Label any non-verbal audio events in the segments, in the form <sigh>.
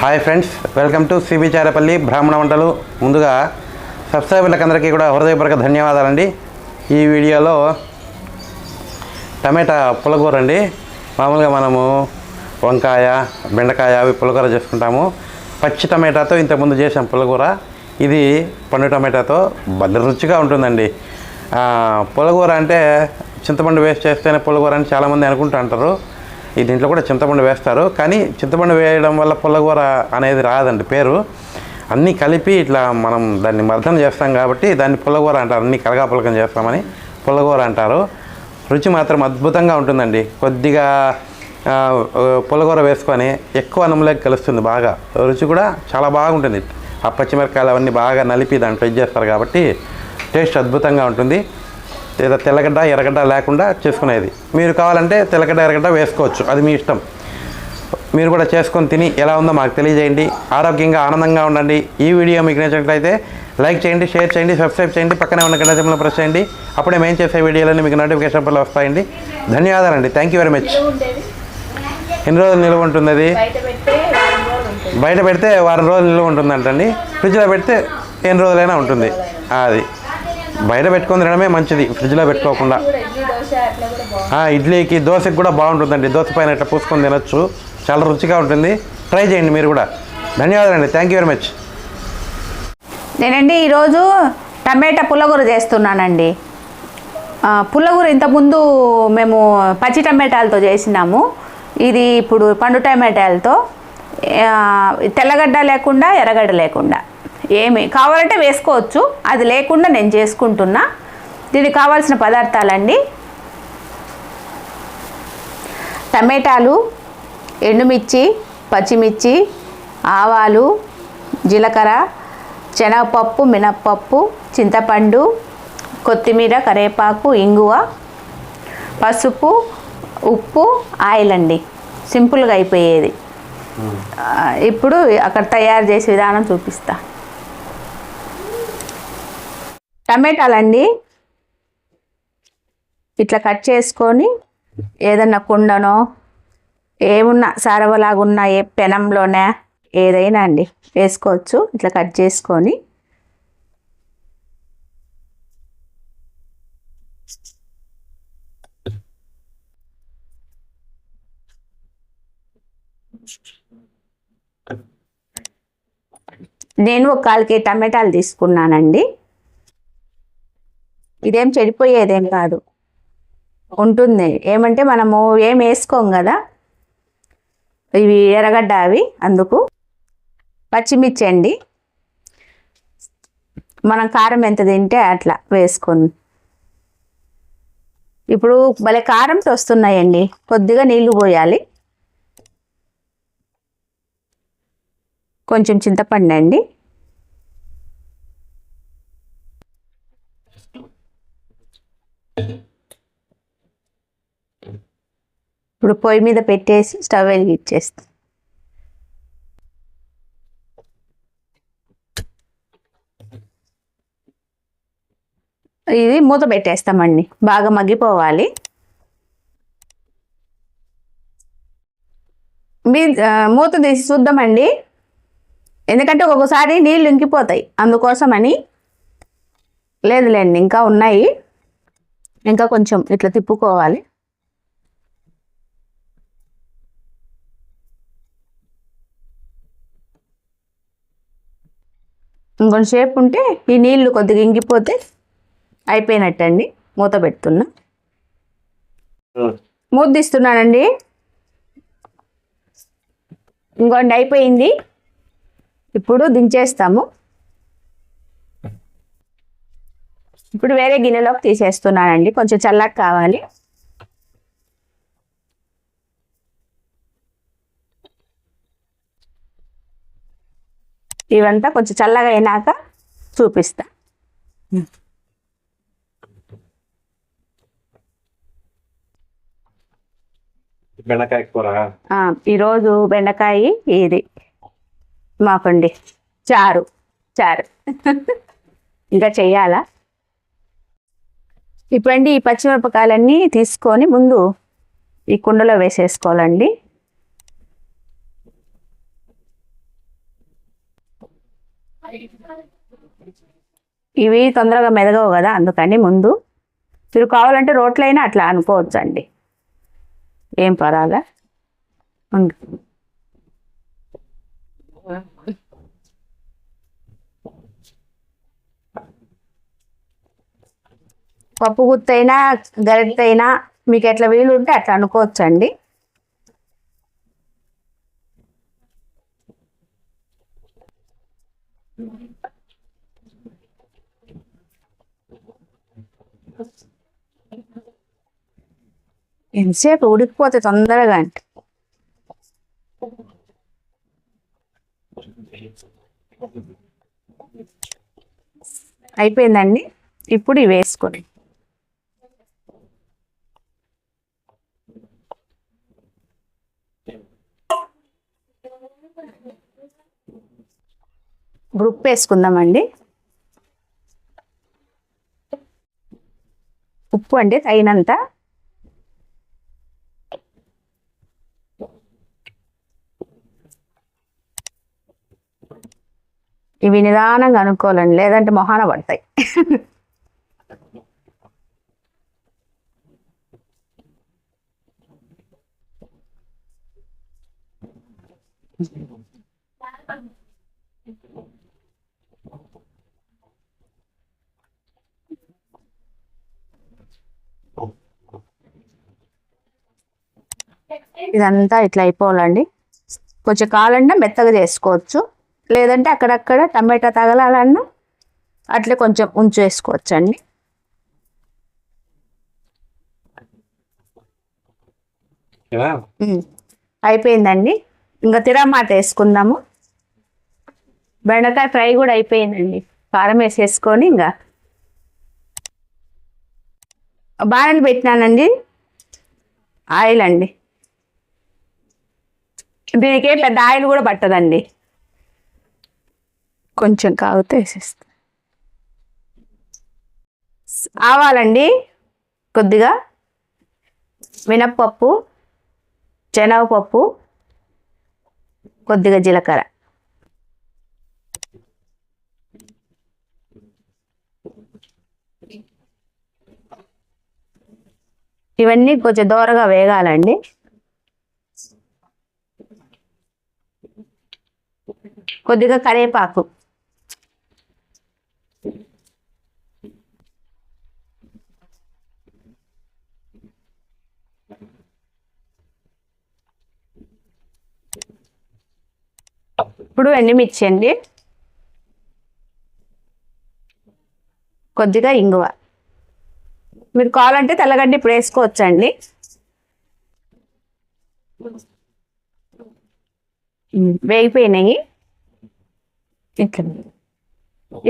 Hi friends welcome to CB Charapalli బ్రాహ్మణ వంటలు. ముందుగా సబ్స్క్రైబర్లకు అందరికీ కూడా హృదయపూర్వక ధన్యవాదాలండి. ఈ వీడియోలో టమాటా పులకూర అండి మామూలుగా మనము వంకాయ బెండకాయ అవి పులకూర చేసుకుంటాము. పచ్చి టమాటాతో ఇంతకుముందు చేసాం పులకూర ఇది పండు టమాటాతో భలే రుచిగా ఉంటుందండి. పులకూర అంటే చింతపండు వేస్ట్ చేస్తేనే పులకూర అని చాలామంది అనుకుంటూ అంటారు ఈ దీంట్లో కూడా చింతపండు వేస్తారు. కానీ చింతపండు వేయడం వల్ల పుల్లగూర అనేది రాదండి పేరు. అన్నీ కలిపి ఇట్లా మనం దాన్ని మర్దన చేస్తాం కాబట్టి దాన్ని పుల్లగూర అంటారు. అన్నీ కలగాపులకం చేస్తామని పుల్లగూర అంటారు. రుచి మాత్రం అద్భుతంగా ఉంటుందండి. కొద్దిగా ఆ, పుల్లగూర వేసుకొని ఎక్కువ అన్నంలోకి కలుస్తుంది బాగా. రుచి కూడా చాలా బాగుంటుంది. ఆ పచ్చిమిరకాయలు అవన్నీ బాగా నలిపి దాంట్లో ఇది చేస్తారు కాబట్టి టేస్ట్ అద్భుతంగా ఉంటుంది. లేదా తెల్లగడ్డ ఎర్రగడ్డ లేకుండా చేసుకునేది. మీరు కావాలంటే తెల్లగడ్డ ఎర్రగడ్డ వేసుకోవచ్చు. అది మీ ఇష్టం. మీరు కూడా చేసుకొని తిని ఎలా ఉందో మాకు తెలియజేయండి. ఆరోగ్యంగా ఆనందంగా ఉండండి. ఈ వీడియో మీకు నచ్చినట్లయితే లైక్ చేయండి షేర్ చేయండి సబ్స్క్రైబ్ చేయండి పక్కనే ఉన్న గంట ప్రెస్ చేయండి. అప్పుడే మేము చేసే వీడియోలన్నీ మీకు నోటిఫికేషన్ పనులు వస్తాయండి. ధన్యవాదాలండి. థ్యాంక్ యూ వెరీ మచ్ ఎన్ని రోజులు నిల్వ ఉంటుంది అది బయట పెడితే వారం రోజులు ఉంటుంది బయట పెడితే వారం రోజులు నిల్వ ఉంటుందంటండి. ఫ్రిడ్జ్లో పెడితే ఎన్ని రోజులైనా ఉంటుంది. అది. బయట పెట్టుకొని తినడమే మంచిది. ఫ్రిడ్జ్లో పెట్టుకోకుండా. ఇడ్లీకి దోశకి కూడా బాగుంటుందండి. దోశ పైన ఇట్లా పూసుకొని తినొచ్చు. చాలా రుచిగా ఉంటుంది. ట్రై చేయండి మీరు కూడా. ధన్యవాదాలండి. థ్యాంక్ యూ వెరీ మచ్ నేనండి ఈరోజు టమాటా పుల్లగూర చేస్తున్నానండి. పుల్లగూర ఇంతకుముందు మేము పచ్చి టమాటాలతో చేసినాము. ఇది ఇప్పుడు పండు టమాటాలతో. తెల్లగడ్డ లేకుండా ఎర్రగడ్డ లేకుండా. ఏమి కావాలంటే వేసుకోవచ్చు. అది లేకుండా నేను చేసుకుంటున్నా. దీనికి కావాల్సిన పదార్థాలండి. టమాటాలు ఎండుమిర్చి పచ్చిమిర్చి ఆవాలు జీలకర్ర శనగపప్పు మినప్పప్పు చింతపండు కొత్తిమీర కరివేపాకు ఇంగువ పసుపు ఉప్పు ఆయిల్ అండి సింపుల్గా అయిపోయేది. ఇప్పుడు అక్కడ తయారు చేసే విధానం చూపిస్తా. టమాటాలండి. ఇట్లా కట్ చేసుకొని ఏదన్నా కుండనో ఏమున్నా సరవలాగున్నా ఏ పెనంలోనే ఏదైనా అండి వేసుకోవచ్చు. ఇట్లా కట్ చేసుకొని నేను ఒక కాలికి టమాటాలు తీసుకున్నానండి. ఇదేం చెడిపోయేదేం కాదు. ఉంటుంది. ఏమంటే మనము ఏం వేసుకోం కదా? ఇవి ఎర్రగడ్డ అవి అందుకు. పచ్చిమిర్చి అండి మనం కారం ఎంత తింటే అట్లా వేసుకొని ఇప్పుడు భలే కారంతో వస్తున్నాయండి కొద్దిగా నీళ్ళు పోయాలి. కొంచెం చింతపండు అండి ఇప్పుడు పొయ్యి మీద పెట్టేసి స్టవ్ వెలిగించేస్తాం. ఇది మూత పెట్టేస్తామండి బాగా మగ్గిపోవాలి. మీ మూత తీసి చూద్దామండి. ఎందుకంటే ఒక్కొక్కసారి నీళ్ళు ఇంకిపోతాయి. అందుకోసమని లేదులేండి ఇంకా ఉన్నాయి. ఇంకా కొంచెం ఇట్లా తిప్పుకోవాలి. ఇంకొంచెంసేపు ఉంటే ఈ నీళ్ళు కొద్దిగా ఇంగిపోతే అయిపోయినట్టండి. మూత పెడుతున్నా. మూత తీస్తున్నానండి. ఇంకోండి అయిపోయింది. ఇప్పుడు దించేస్తాము. ఇప్పుడు వేరే గిన్నెలోకి తీసేస్తున్నానండి. కొంచెం చల్లగా కావాలి. ఇవంతా కొంచెం చల్లగా అయినాక చూపిస్తా. బెండకాయ కూర. ఈరోజు బెండకాయ ఇది మాకండి. చారు చారు. ఇంకా చెయ్యాలా ఇప్పుడండి ఈ పచ్చిమిరపకాయలన్నీ తీసుకొని ముందు ఈ కుండలో వేసేసుకోవాలండి. ఇవి తొందరగా మెదగవు కదా అందుకని ముందు మీరు కావాలంటే రోట్లైనా అట్లా అనుకోవచ్చు అండి ఏం పరాగా ఉండు. పప్పు గుత్తైనా గరిటైనా మీకు ఎట్లా వీలు ఉంటే అట్లా అనుకోవచ్చు ఎంతసేపు ఉడికిపోతే తొందరగా అంటే. అయిపోయిందండి. ఇప్పుడు ఇవి వేసుకోండి ఇప్పుడు ఉప్పు వేసుకుందామండి. ఉప్పు అండి తగినంత. ఇవి నిదానంగా అనుకోవాలండి లేదంటే మొహాన పడతాయి. ఇదంతా ఇట్లా అయిపోవాలండి. కొంచెం కావాలంటే మెత్తగా చేసుకోవచ్చు. లేదంటే అక్కడక్కడ టమాటా తగలాలన్నా అట్లే కొంచెం ఉంచు వేసుకోవచ్చు అండి ఉమ్. అయిపోయిందండి. ఇంకా తిరమాట వేసుకుందాము. బెండకాయ ఫ్రై కూడా అయిపోయిందండి. కారం వేసేసుకొని ఇంకా బాణలు పెట్టినానండి. ఆయిల్ అండి. దీనికి పెద్ద ఆయిల్ కూడా పట్టదండి. కొంచెం కాగితే వేసేస్తా. ఆవాలండి కొద్దిగా మినప్పప్పు శనగపప్పు కొద్దిగా జీలకర్ర. ఇవన్నీ కొంచెం దోరగా వేగాలండి. కొద్దిగా కరివేపాకు ఇప్పుడు ఎండుమిర్చి అండి. కొద్దిగా ఇంగువ. మీరు కావాలంటే తెల్లగడ్డి ఇప్పుడు వేసుకోవచ్చండి. వేగిపోయినాయి. ఇక్కడ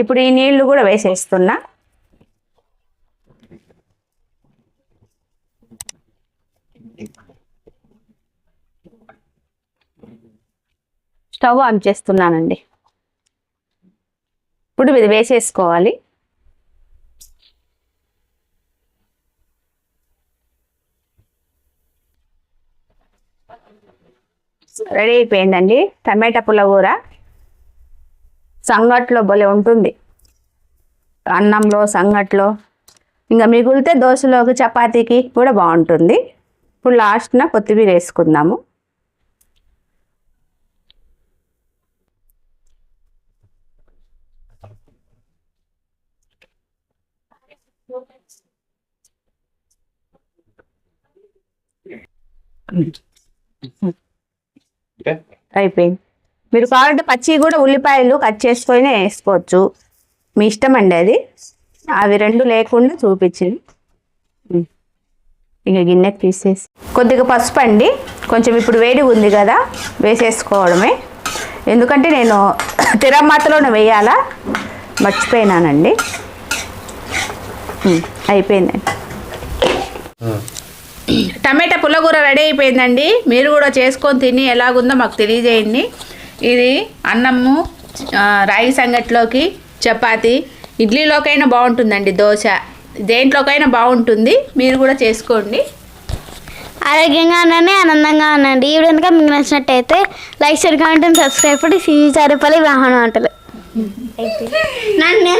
ఇప్పుడు ఈ నీళ్ళు కూడా వేసేస్తున్నా. స్టవ్ ఆన్ చేస్తున్నానండి. ఇప్పుడు ఇది వేసేసుకోవాలి. రెడీ అయిపోయిందండి టమాటా పుల్ల కూర. సంగట్లో భలే ఉంటుంది. అన్నంలో సంగట్లో ఇంకా మిగిలితే దోశలోకి చపాతీకి కూడా బాగుంటుంది. ఇప్పుడు లాస్ట్న కొత్తిమీర వేసుకుందాము. అయిపోయింది. మీరు కావాలంటే పచ్చి కూడా ఉల్లిపాయలు కట్ చేసుకొని వేసుకోవచ్చు. మీ ఇష్టం అండి అది. అవి రెండు లేకుండా చూపించింది ఉం. ఇక గిన్నెకి తీసేసి కొద్దిగా పసుపు అండి. కొంచెం ఇప్పుడు వేడి ఉంది కదా వేసేసుకోవడమే. ఎందుకంటే నేను <coughs> తిరమాతలోనే వేయాలా? మర్చిపోయినానండి. అయిపోయిందండి. టమాటా పుల్లగూర రెడీ అయిపోయిందండి. మీరు కూడా చేసుకొని తిని ఎలాగుందో మాకు తెలియజేయండి. ఇది అన్నము రాగి సంగట్లోకి చపాతి. ఇడ్లీలోకైనా బాగుంటుందండి దోశ. దేంట్లోకైనా బాగుంటుంది. మీరు కూడా చేసుకోండి. ఆరోగ్యంగా ఉండండి ఆనందంగా ఉండండి. ఈ వీడియో కనుక మీకు నచ్చినట్టయితే లైక్ షేర్ కామెంట్ సబ్స్క్రైబ్ చేయండి. సీజీ చారుపల్లి వాహన వంటలు నన్ను